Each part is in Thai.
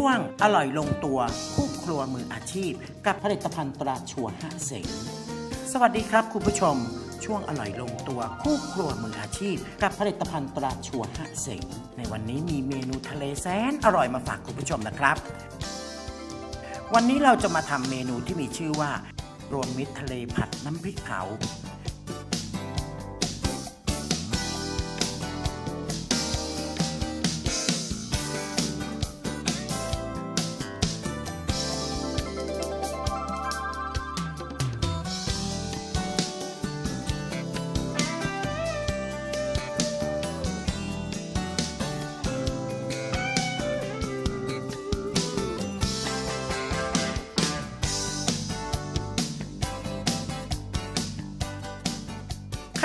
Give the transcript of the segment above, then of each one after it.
ช่วงอร่อยลงตัวคู่ครัวมืออาชีพ กับผลิตภัณฑ์ตราชัวหะเสงสวัสดีครับคุณผู้ชม ช่วงอร่อยลงตัวคู่ครัวมืออาชีพ กับผลิตภัณฑ์ตราชัวหะเสงในวันนี้มีเมนูทะเลแสนอร่อยมาฝากคุณผู้ชมนะครับ วันนี้เราจะมาทำเมนูที่มีชื่อว่า รวมมิตรทะเลผัดน้ำพริกเผา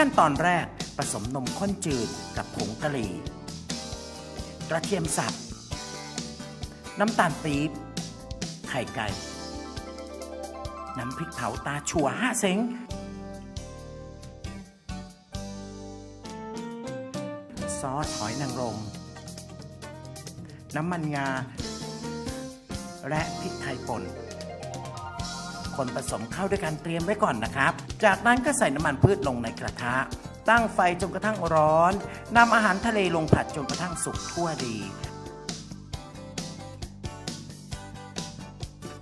ขั้นตอนแรกผสมนมข้นจืดกับผงกะหรี่ กระเทียมสับ น้ำตาลปี๊บ ไข่ไก่ น้ำพริกเผาตาชัวห้าเซ็งซอสหอยนางรม น้ำมันงา และพริกไทยป่น คนผสมเข้าด้วยกันเตรียมไว้ก่อนนะครับ จากนั้นก็ใส่น้ำมันพืชลงในกระทะ ตั้งไฟจนกระทั่งร้อนนำอาหารทะเลลงผัดจนกระทั่งสุกทั่วดี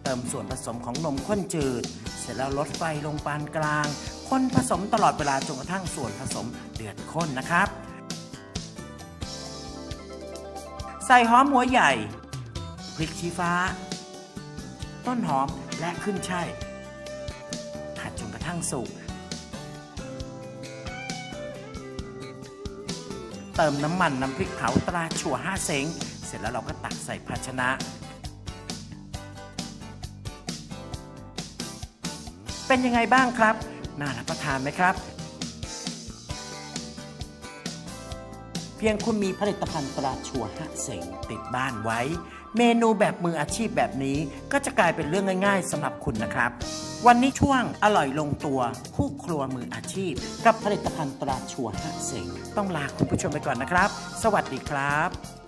เติมส่วนผสมของนมข้นจืด เสร็จแล้วลดไฟลงปานกลาง คนผสมตลอดเวลาจนกระทั่งส่วนผสมเดือดข้นนะครับ ใส่หอมหัวใหญ่พริกชี้ฟ้า ต้นหอมและขึ้นช่ายผัดจนกระทั่งสุก เติมน้ำมันน้ำพริกเผาตราชัวห้าเซงเสร็จแล้วเราก็ตักใส่ภาชนะ เป็นยังไงบ้างครับ น่ารับประทานไหมครับ เพียงคุณมีผลิตภัณฑ์ตราชัวฮะเสงติดบ้านไว้ เมนูแบบมืออาชีพแบบนี้ก็จะกลายเป็นเรื่องง่ายๆสำหรับคุณนะครับ วันนี้ช่วงอร่อยลงตัวคู่ครัวมืออาชีพ กับผลิตภัณฑ์ตราชัวฮะเสงต้องลาคุณผู้ชมไปก่อนนะครับ สวัสดีครับ